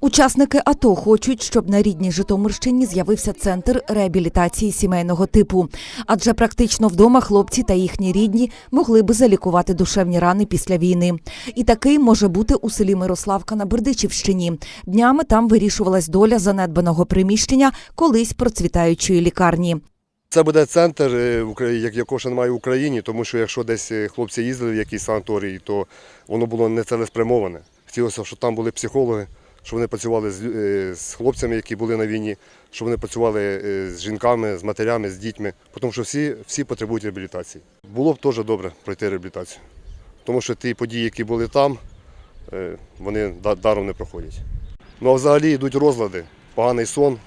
Учасники АТО хочуть, щоб на рідній Житомирщині з'явився центр реабілітації сімейного типу. Адже практично вдома хлопці та їхні рідні могли би залікувати душевні рани після війни. І такий може бути у селі Мирославка на Бердичівщині. Днями там вирішувалась доля занедбаного приміщення колись процвітаючої лікарні. Це буде центр, в Украї- як- якого ще немає в Україні, тому що якщо десь е, хлопці їздили в якісь санаторії, то воно було не цілеспрямоване. Хотілося, щоб там були психологи, щоб вони працювали з, е, хлопцями, які були на війні, щоб вони працювали е, з жінками, з матерями, з дітьми, тому що всі, всі потребують реабілітації. Було б теж добре пройти реабілітацію, тому що ті події, які були там, е, вони даром не проходять. Ну а взагалі йдуть розлади, поганий сон.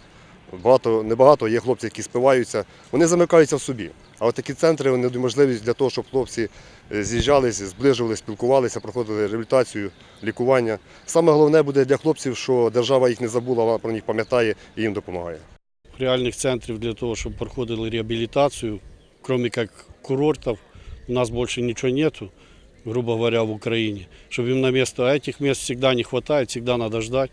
Багато, небагато є хлопці, які спиваються, вони замикаються в собі. А от такі центри вони дають можливість для того, щоб хлопці е, з'їжджалися, зближувалися, спілкувалися, проходили реабілітацію, лікування. Саме головне буде для хлопців, що держава їх не забула, вона про них пам'ятає і їм допомагає. реальных центров для того, чтобы проходили реабилитацию, кроме как курортов, у нас больше ничего нету, грубо говоря, в Украине. Чтобы им на место, а этих мест всегда не хватает, всегда надо ждать.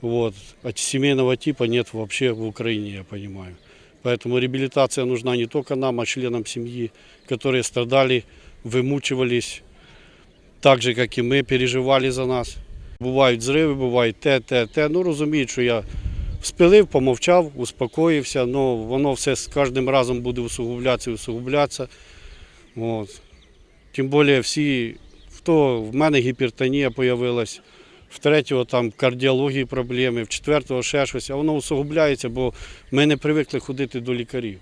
Вот. А семейного типа нет вообще в Украине, я понимаю. Поэтому реабилитация нужна не только нам, а членам семьи, которые страдали, вымучивались, так же, как и мы, переживали за нас. Бувають зриви, бувають те, те, те. Ну розуміють, що я спилив, помовчав, успокоївся, але воно все з кожним разом буде усугублятися і усугублятися. От. Тим більше всі, хто в мене гіпертонія з'явилась, в третього там кардіології проблеми, в четвертого ще щось, а воно усугубляється, бо ми не привикли ходити до лікарів.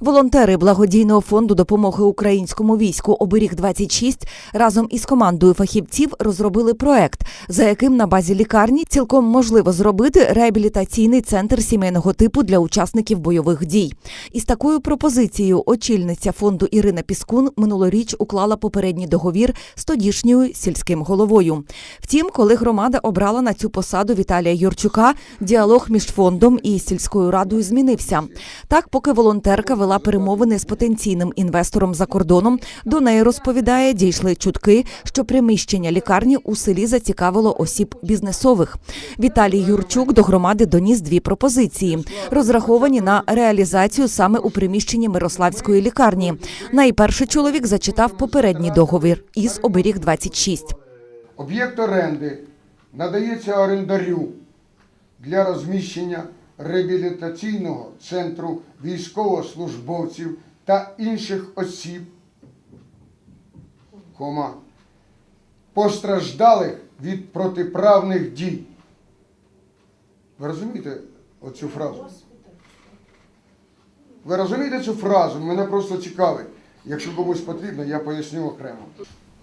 Волонтери благодійного фонду допомоги українському війську Оберіг 26 разом із командою фахівців розробили проект, за яким на базі лікарні цілком можливо зробити реабілітаційний центр сімейного типу для учасників бойових дій. Із такою пропозицією очільниця фонду Ірина Піскун минулоріч уклала попередній договір з тодішньою сільським головою. Втім, коли громада обрала на цю посаду Віталія Юрчука, діалог між фондом і сільською радою змінився. Так, поки волонтерка вела перемовини з потенційним інвестором за кордоном, до неї розповідає, дійшли чутки, що приміщення лікарні у селі зацікавило осіб бізнесових. Віталій Юрчук до громади доніс дві пропозиції, розраховані на реалізацію саме у приміщенні Мирославської лікарні. Найперше чоловік зачитав попередній договір із оберіг 26 Об'єкт оренди надається орендарю для розміщення реабілітаційного центру військовослужбовців та інших осіб, кома, постраждалих від протиправних дій. Ви розумієте оцю фразу? Ви розумієте цю фразу? Мене просто цікавить. Якщо комусь потрібно, я поясню окремо.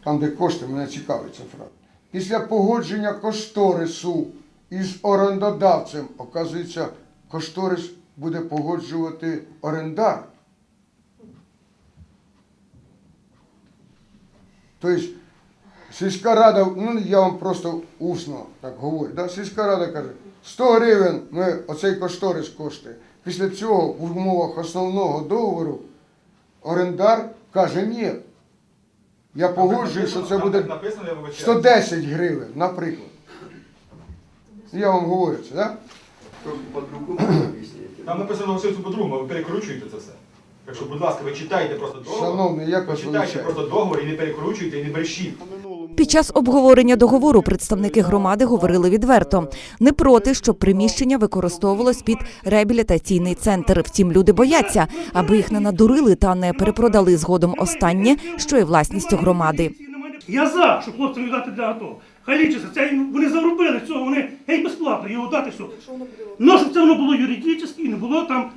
Там, де кошти, мене цікавить ця фраза. Після погодження кошторису із орендодавцем, оказується, кошторис буде погоджувати орендар. Тобто сільська рада, ну я вам просто усно так говорю, да? сільська рада каже, 100 гривень ми, оцей кошторис коштує. Після цього в умовах основного договору орендар каже, ні. Я погоджую, що це буде так написано, я вибачаю. 110 гривень, наприклад. Я вам говорю це, так? Там написано все по-другому, а ви перекручуєте це все. Так що, будь ласка, ви читайте просто договор. Шановний, як ви вас читайте величаю? просто договор і не перекручуйте, і не брешіть. Під час обговорення договору представники громади говорили відверто не проти, щоб приміщення використовувалось під реабілітаційний центр. Втім, люди бояться, аби їх не надурили та не перепродали згодом останнє, що є власністю громади. Я за, щоб хлопцям віддати для АТО. Хай лічиться, це їм- вони заробили цього, вони геть безплатно його дати все. Ну, щоб це воно було юридично і не було там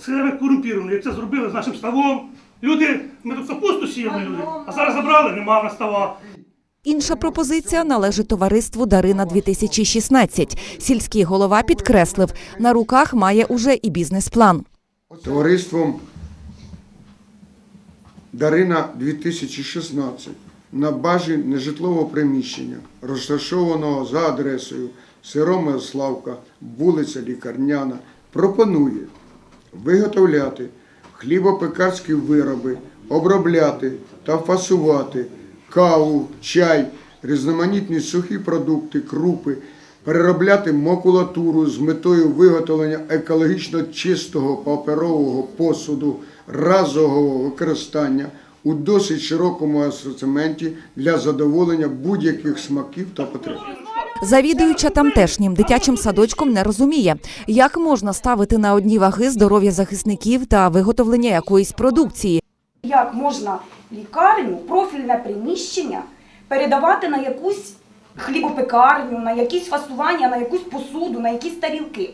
схеми корумпіровано. Як це зробили з нашим ставом. Люди, ми тут капусту сіяли люди, а зараз забрали, нема в нас става. Інша пропозиція належить товариству Дарина 2016 Сільський голова підкреслив, на руках має уже і бізнес-план. Товариством Дарина 2016 на базі нежитлового приміщення, розташованого за адресою село вулиця Лікарняна, пропонує виготовляти хлібопекарські вироби, обробляти та фасувати каву, чай, різноманітні сухі продукти, крупи, переробляти макулатуру з метою виготовлення екологічно чистого паперового посуду разового використання у досить широкому асортименті для задоволення будь-яких смаків та потреб. Завідуюча тамтешнім дитячим садочком не розуміє, як можна ставити на одні ваги здоров'я захисників та виготовлення якоїсь продукції. Як можна лікарню, профільне приміщення передавати на якусь хлібопекарню, на якісь фасування, на якусь посуду, на якісь тарілки?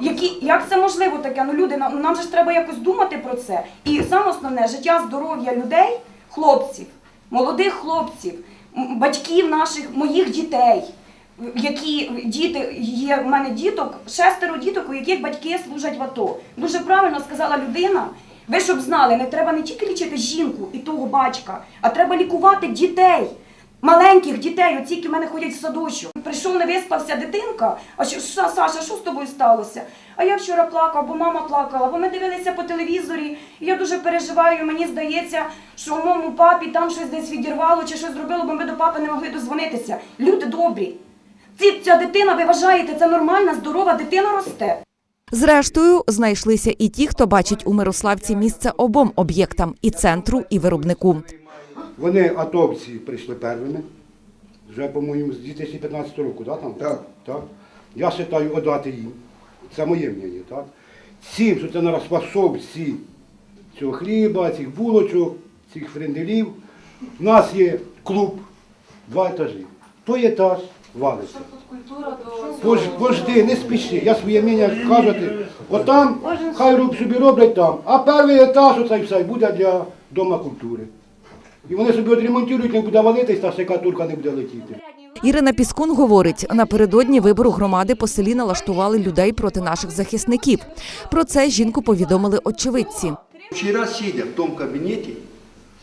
Які, як це можливо таке? Ну люди, нам, нам же ж треба якось думати про це. І саме основне життя, здоров'я людей, хлопців, молодих хлопців, м, батьків наших, моїх дітей. Які діти є в мене діток, шестеро діток, у яких батьки служать в АТО. Дуже правильно сказала людина. Ви щоб знали, не треба не тільки лічити жінку і того батька, а треба лікувати дітей. Маленьких дітей, оці, які в мене ходять в садочок. Прийшов, не виспався дитинка. А що, Саша, що з тобою сталося? А я вчора плакав, бо мама плакала, бо ми дивилися по телевізорі. І я дуже переживаю. Мені здається, що у моєму папі там щось десь відірвало чи щось зробило, бо ми до папи не могли дозвонитися. Люди добрі. Ці, ця дитина, ви вважаєте, це нормальна, здорова дитина росте. Зрештою, знайшлися і ті, хто бачить у Мирославці місце обом об'єктам і центру, і виробнику. Вони атовці прийшли первими, вже, по-моєму, з 2015 року, да, там? Так. так? Я вважаю отдати їм. Це моє мнення, так? Цим, що це на розфасовці цього хліба, цих булочок, цих френделів. У нас є клуб, два етажі. Той етаж валиться. Пож, пожди, не спіши. Я своє мнення кажете, отам, хай роб собі роблять там, а перший етаж оцей все буде для Дома культури. І вони собі відремонтують, не буде валитись, та секатурка не буде летіти. Ірина Піскун говорить, напередодні вибору громади по селі налаштували людей проти наших захисників. Про це жінку повідомили очевидці. Вчера, сидя в том кабинете,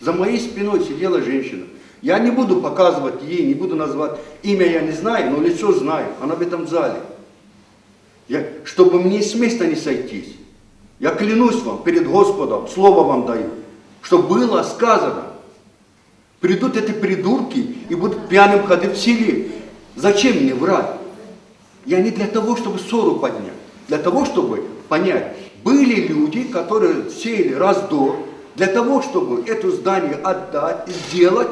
за моей спиной сидела женщина. Я не буду показывать ей, не буду назвать имя, я не знаю, но лицо знаю. Она в этом зале. Я, чтобы мне с места не сойтись. Я клянусь вам перед Господом, слово вам даю, что было сказано. Придут эти придурки и будут пьяным ходить в селе. Зачем мне врать? Я не для того, чтобы ссору поднять, для того, чтобы понять, были люди, которые сеяли раздор, для того, чтобы это здание отдать, сделать,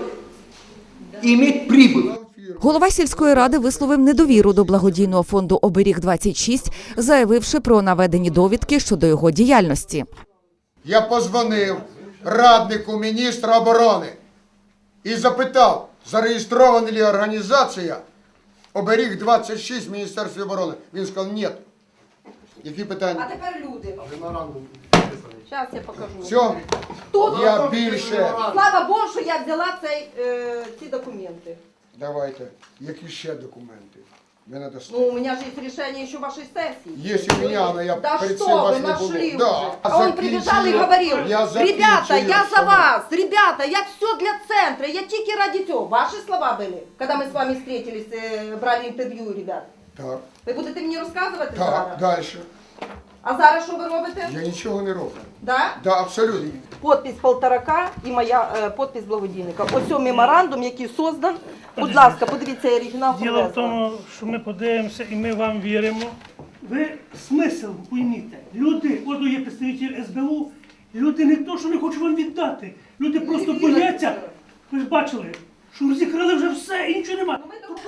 иметь прибыль. Голова сільської ради висловив недовіру до благодійного фонду Оберіг 26 заявивши про наведені довідки щодо його діяльності. Я позвонив раднику міністра оборони і запитав, зареєстрована ли організація Оберіг 26 в Міністерстві оборони. Він сказав, ні. Які питання? тепер люди. Зараз я покажу. Все, Тут, я більше. слава Богу, що я взяла цей, е, ці документи. Давайте. Які ще документи? Ви надасте. Ну, у меня же есть решение еще вашей сессии. Есть у меня, но я Да перед что цим вас вы не нашли було. Да. уже. А он прибежал и Закінчую. говорил, Я ребята, закінчую я за слово. вас, ребята, я все для центра, я тільки ради цього. Ваши слова были, когда мы с вами встретились, э, брали интервью, у ребят. Так, Ви будете мені розказувати так, зараз? далі. А зараз що ви робите? Я нічого не роблю. Да? Да, абсолютно. Подпись полторака і моя е, подпись благодійника. Ось цей меморандум, який создан. Будь ласка, подивіться оригінал. Діло привезла. в тому, що ми подивимося і ми вам віримо. Ви смисл пойміть. Люди, от є представитель СБУ, люди не то, що не хочуть вам віддати. Люди просто бояться. Ви ж бачили, що розікрали вже все і нічого немає.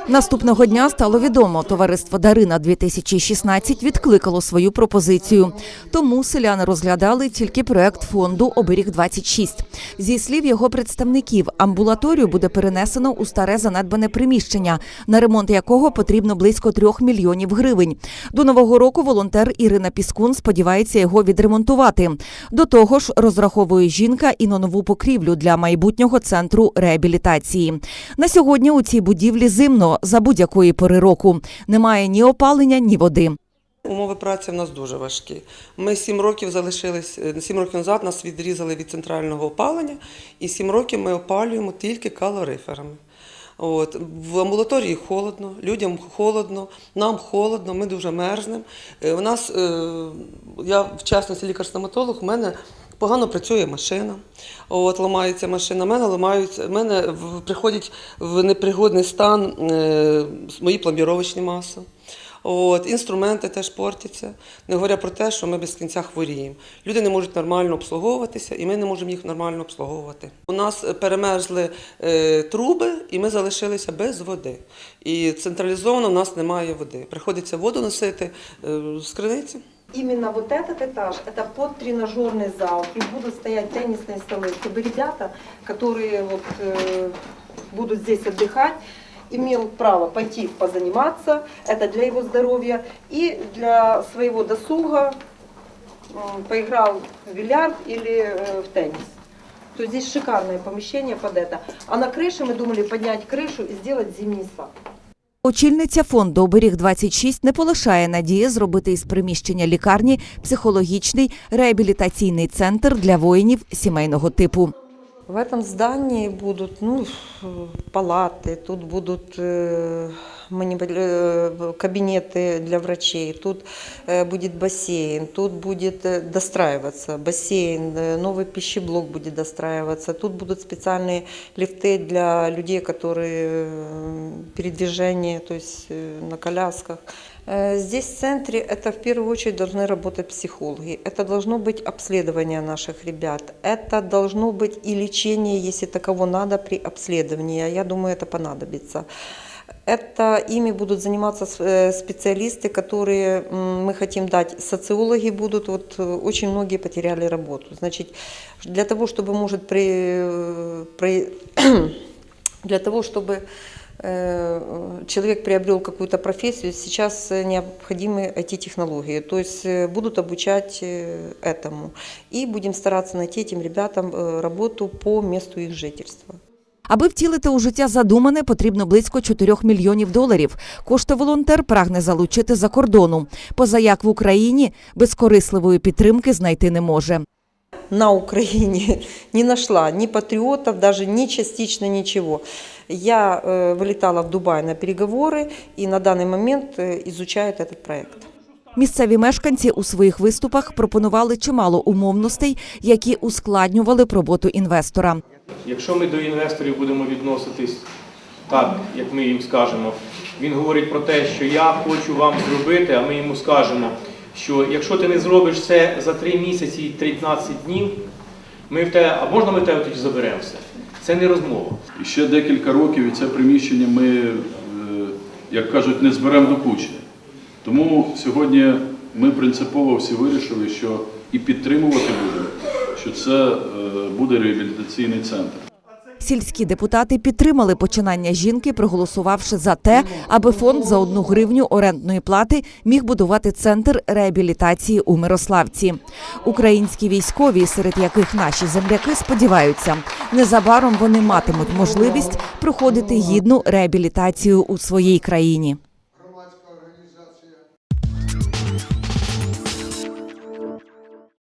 Наступного дня стало відомо, товариство Дарина 2016 відкликало свою пропозицію. Тому селяни розглядали тільки проект фонду Оберіг 26 Зі слів його представників, амбулаторію буде перенесено у старе занедбане приміщення, на ремонт якого потрібно близько трьох мільйонів гривень. До нового року волонтер Ірина Піскун сподівається його відремонтувати. До того ж, розраховує жінка і на нову покрівлю для майбутнього центру реабілітації. На сьогодні у цій будівлі зимно за будь-якої пори року. Немає ні опалення, ні води. Умови праці в нас дуже важкі. Ми сім років залишились е, сім років назад нас відрізали від центрального опалення, і сім років ми опалюємо тільки калориферами. От в амбулаторії холодно, людям холодно, нам холодно, ми дуже мерзнемо. Е, У нас е, я в частності лікар-стоматолог, у мене Погано працює машина. От ламається машина. Мене ламаються. в мене приходять в непригодний стан е, мої пломбіровочні маси. От, інструменти теж портяться, не говоря про те, що ми без кінця хворіємо. Люди не можуть нормально обслуговуватися, і ми не можемо їх нормально обслуговувати. У нас перемерзли е, труби, і ми залишилися без води. І централізовано в нас немає води. Приходиться воду носити е, з криниці. Именно вот этот этаж, это под тренажерный зал, и будут стоять теннисные столы, чтобы ребята, которые вот, э, будут здесь отдыхать, имел право пойти позаниматься, это для его здоровья, и для своего досуга м, поиграл в бильярд или э, в теннис. То есть здесь шикарное помещение под это. А на крыше мы думали поднять крышу и сделать зимний сад. Очільниця фонду Оберіг 26 не полишає надії зробити із приміщення лікарні психологічний реабілітаційний центр для воїнів сімейного типу. В этом здании будут ну, палаты, тут будут э, манипу- э, кабинеты для врачей, тут э, будет бассейн, тут будет э, достраиваться бассейн, э, новый пищеблок будет достраиваться, тут будут специальные лифты для людей, которые э, передвижение, то есть э, на колясках. Э, Здесь в центре это в первую очередь должны работать психологи. Это должно быть обследование наших ребят. Это должно быть и лечение, если таково надо при обследовании. А Я думаю, это понадобится. Это ими будут заниматься э, специалисты, которые м, мы хотим дать. Социологи будут, вот э, очень многие потеряли работу. Значит, для того, чтобы может при, э, при для того, чтобы э, человек приобрел какую-то профессию, сейчас э, необходимы IT-технологии. То есть э, будут обучать э, этому. И будем стараться найти этим ребятам э, работу по месту их жительства. Аби втілити у життя задумане, потрібно близько 4 мільйонів доларів. Кошти волонтер прагне залучити за кордону. Поза як в Україні безкорисливої підтримки знайти не може. на Украине не нашла ни патриотов, даже ни частично ничего. Я э, вылетала в Дубай на переговоры и на данный момент э, изучают этот проект. Місцеві мешканці у своїх виступах пропонували чимало умовностей, які ускладнювали б роботу інвестора. Якщо ми до інвесторів будемо відноситись так, як ми їм скажемо, він говорить про те, що я хочу вам зробити, а ми йому скажемо, що якщо ти не зробиш це за 3 місяці і 13 днів, ми в те, а можна ми в тебе тоді заберемо все. Це не розмова. І ще декілька років і це приміщення ми, е, як кажуть, не зберемо до кучі. Тому сьогодні ми принципово всі вирішили, що і підтримувати будемо, що це е, буде реабілітаційний центр. Сільські депутати підтримали починання жінки, проголосувавши за те, аби фонд за одну гривню орендної плати міг будувати центр реабілітації у Мирославці. Українські військові, серед яких наші земляки, сподіваються, незабаром вони матимуть можливість проходити гідну реабілітацію у своїй країні.